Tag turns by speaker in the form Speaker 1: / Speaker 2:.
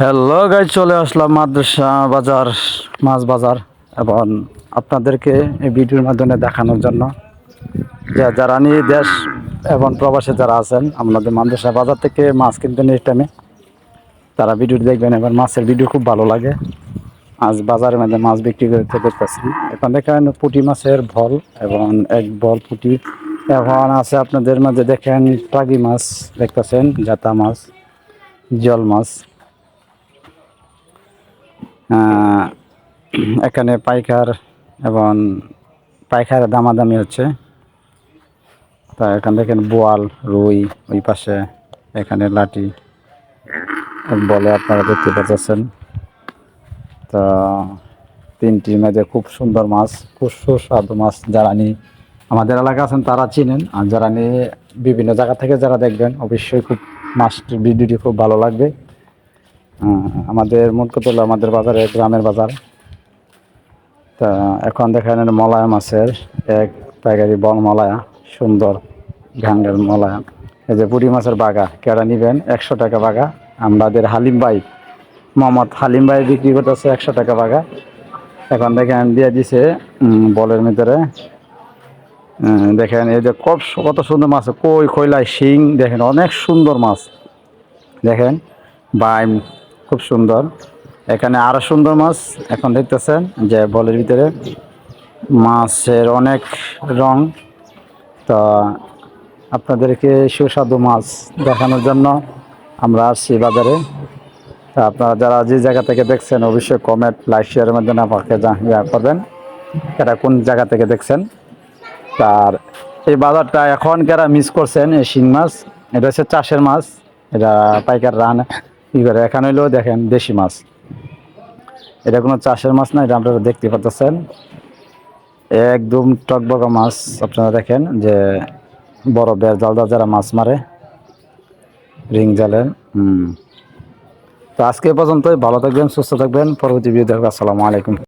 Speaker 1: Hello guy চলে আসলাম মাদ্রাসা বাজার, মাছ বাজার, এবং আপনাদেরকে এই ভিডিওর মাধ্যমে দেখানোর জন্য। যে, যারা নিয়ে দেশ এবং প্রবাসে যারা আছেন, আমাদের মাদ্রাসা বাজার থেকে মাছ কিনতে নিয়ে টাইমে তারা ভিডিও দেখবেন এবার মাছের ভিডিও খুব ভালো লাগে। আজ বাজারের মধ্যে মাছ বিক্রি করতে দেখতেছি। এখন দেখেন পুঁটি মাছের ভল, এবং এক বল পুঁটি। এখন আছে আপনাদের মাঝে দেখেন টাগি মাছ, দেখতেছেন জাতা মাছ, জল মাছ। এখানে পাইকার এবং পাইকার দামাদামি হচ্ছে। তা এখান দেখেন বোয়াল, রুই, ওই পাশে এখানে লাঠি বলে আপনারা দেখতে পাচ্ছেন। তা তিনটি মেয়েদের খুব সুন্দর মাছ, খুব সুস্বাদু মাছ যারা নিয়ে আমাদের এলাকা আছেন তারা চিনেন। আর যারা নিয়ে বিভিন্ন জায়গা থেকে যারা দেখবেন, অবশ্যই খুব মাছটির ভিডিওটি খুব ভালো লাগবে। আমাদের মোট কথা হলো আমাদের বাজারে, গ্রামের বাজার। তা এখন দেখেন মলায়া মাছের এক পাইকারি বল মলায়া, সুন্দর ঘাঙ্গের মলায়া। এই যে পুরি মাছের বাগা, কেডা নিবেন? একশো টাকা বাগা। আমাদের হালিম ভাই, মোহাম্মদ হালিম ভাই বিক্রি করতেছে একশো টাকা বাগা। এখন দেখেন দিয়ে দিছে বলের ভিতরে। দেখেন এই যে কব কত সুন্দর মাছ, কই খৈলাই শিং, দেখেন অনেক সুন্দর মাছ। দেখেন, বাইম খুব সুন্দর। এখানে আরও সুন্দর মাছ এখন দেখতেছেন, যে বলের ভিতরে মাছের অনেক রং। তো আপনাদেরকে সুস্বাদু মাছ দেখানোর জন্য আমরা আসছি বাজারে। তা আপনারা যারা যে জায়গা থেকে দেখছেন, অবশ্যই কমেন্ট লাইক শেয়ারের মাধ্যমে আমাকে ইয়া করবেন এটা কোন জায়গা থেকে দেখছেন। তার এই বাজারটা এখন যারা মিস করছেন, এই শিং মাছ, এটা হচ্ছে চাষের মাছ, এটা পাইকার রান ই করে? এখানে হইলেও দেখেন দেশি মাছ। এটা কোনো চাষের মাছ না, এটা আপনারা দেখতে পাচ্ছেন একদম টকবকা মাছ, আপনারা দেখেন যে বড় বের জালদা যারা মাছ মারে, রিং জালেন হুম। তো আজকে পর্যন্তই, ভালো থাকবেন, সুস্থ থাকবেন, পরবর্তী ভিডিও দেখবেন আসসালামু আলাইকুম।